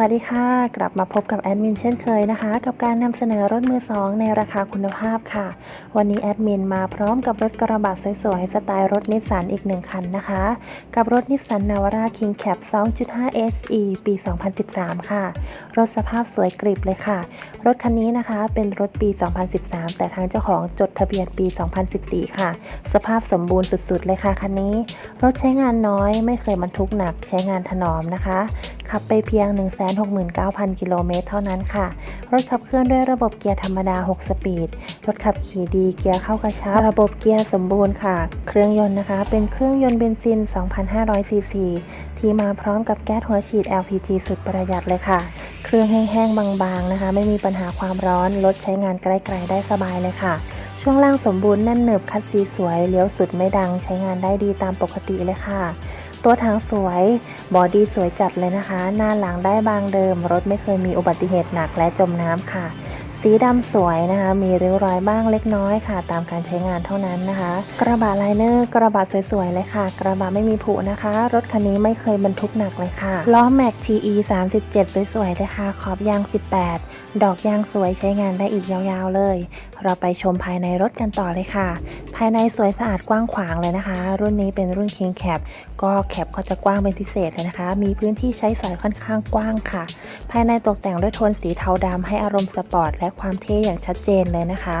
วัสดีค่ะ กลับมาพบกับแอดมินเช่นเคยนะคะ กับการนำเสนอรถมือสองในราคาคุณภาพค่ะ วันนี้แอดมินมาพร้อมกับรถกระบะสวยๆ สไตล์รถนิสสันอีกหนึ่งคันนะคะ กับรถนิสสันนาวาร่าคิงแคป 2.5 SE ปี 2013 ค่ะ รถสภาพสวยกริบเลยค่ะ รถคันนี้นะคะเป็นรถปี 2013 แต่ทางเจ้าของจดทะเบียนปี 2014 ค่ะ สภาพสมบูรณ์สุดๆ เลยค่ะคันนี้ รถใช้งานน้อยไม่เคยบรรทุกหนักใช้งานถนอมนะคะ ขับไปเพียง 169,000 กิโลเมตรเท่านั้นค่ะ รถขับเคลื่อนด้วยระบบเกียร์ธรรมดา 6 สปีด รถขับขี่ดี เกียร์เข้ากระชับ ระบบเกียร์สมบูรณ์ค่ะ เครื่องยนต์นะคะ เป็นเครื่องยนต์เบนซิน 2,500 ซีซี ที่มาพร้อมกับแก๊สหัวฉีด LPG สุดประหยัดเลยค่ะ เครื่องแห้งๆ บางๆ นะคะ ไม่มีปัญหาความร้อน รถใช้งานไกลๆ ได้สบายเลยค่ะช่วงล่างสมบูรณ์แน่นหนึบคัดสีสวยเลี้ยวสุดไม่ดังใช้งานได้ดีตามปกติเลยค่ะ ตัวถังสวย บอดี้สวยจัดเลยนะคะ หน้าหลังได้บางเดิม รถไม่เคยมีอุบัติเหตุหนักและจมน้ำค่ะ สีดำสวยนะคะ มีริ้วรอยบ้างเล็กน้อยค่ะ ตามการใช้งานเท่านั้นนะคะ กระบะไลเนอร์กระบะสวยๆเลยค่ะ กระบะไม่มีผุนะคะ รถคันนี้ไม่เคยบรรทุกหนักเลยค่ะล้อแม็ก TE 37สวยๆเลยค่ะ ขอบยาง 18 ดอกยางสวยใช้งานได้อีกยาวๆเลย เราไปชมภายในรถกันต่อเลยค่ะ ภายในสวยสะอาดกว้างขวางเลยนะคะ รุ่นนี้เป็นรุ่น King Cap ก็แคปก็จะกว้างเป็นพิเศษเลยนะคะ มีพื้นที่ใช้สอยค่อนข้างกว้างค่ะ ภายในตกแต่งด้วยโทนสีเทาดำให้อารมณ์สปอร์ตและความเท่อย่างชัดเจนเลยนะคะ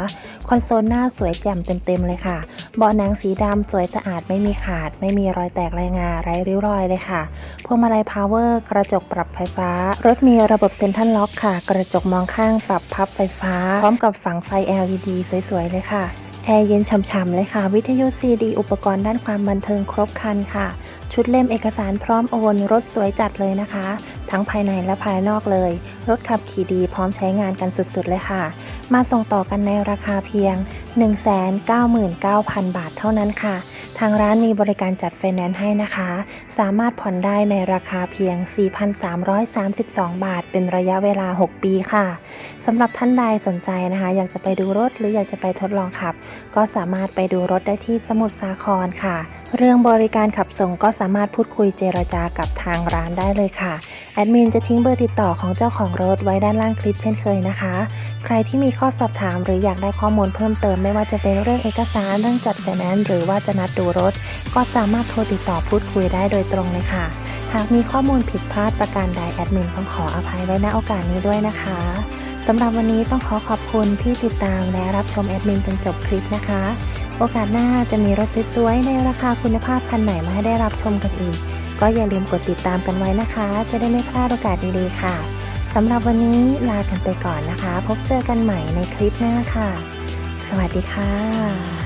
คอนโซลหน้าสวยแจ่มเต็มๆเลยค่ะ เบาะหนังสีดำสวยสะอาดไม่มีขาด ไม่มีรอยแตกรายงาไร้ริ้วรอยเลยค่ะ พวงมาลัยพาวเวอร์กระจกปรับไฟฟ้า รถมีระบบเซ็นทรัลล็อกค่ะ กระจกมองข้างปรับพับไฟฟ้า พร้อมกับฝังไฟ LED สวยๆเลยค่ะแอร์เย็นฉ่ำๆเลยค่ะ วิทยุซีดีอุปกรณ์ด้านความบันเทิงครบครันค่ะ ชุดเล่มเอกสารพร้อมโอนรถสวยจัดเลยนะคะ ทั้งภายในและภายนอกเลย รถขับขี่ดีพร้อมใช้งานกันสุดๆเลยค่ะ มาส่งต่อกันในราคาเพียง 199,000 บาทเท่านั้นค่ะ ทางร้านมีบริการจัดไฟแนนซ์ให้นะคะ สามารถผ่อนได้ในราคาเพียง 4,332 บาท เป็นระยะเวลา 6 ปีค่ะ สำหรับท่านใดสนใจนะคะ อยากจะไปดูรถหรืออยากจะไปทดลองขับ ก็สามารถไปดูรถได้ที่สมุทรสาครค่ะ เรื่องบริการขับส่งก็สามารถพูดคุยเจรจากับทางร้านได้เลยค่ะ แอดมินจะทิ้งเบอร์ติดต่อของเจ้าของรถไว้ด้านล่างคลิปเช่นเคยนะคะ ใครที่มีข้อสอบถามหรืออยากได้ข้อมูลเพิ่มเติมไม่ว่าจะเป็นเรื่องเอกสารเรื่องจัดไฟแนนซ์หรือว่าจะนัดดูรถ ก็สามารถโทรติดต่อพูดคุยได้โดยตรงเลยค่ะ หากมีข้อมูลผิดพลาดประการใดแอดมินต้องขออภัยไว้ณโอกาสนี้ด้วยนะคะสำหรับวันนี้ต้องขอขอบคุณที่ติดตามและรับชมแอดมินจนจบคลิปนะคะ โอกาสหน้าจะมีรถสวยๆในราคาคุณภาพคันไหนมาให้ได้รับชมกันอีก ก็อย่าลืมกดติดตามกันไว้นะคะ จะได้ไม่พลาดโอกาสดีๆค่ะสำหรับวันนี้ลากันไปก่อนนะคะ พบเจอกันใหม่ในคลิปหน้าค่ะ สวัสดีค่ะ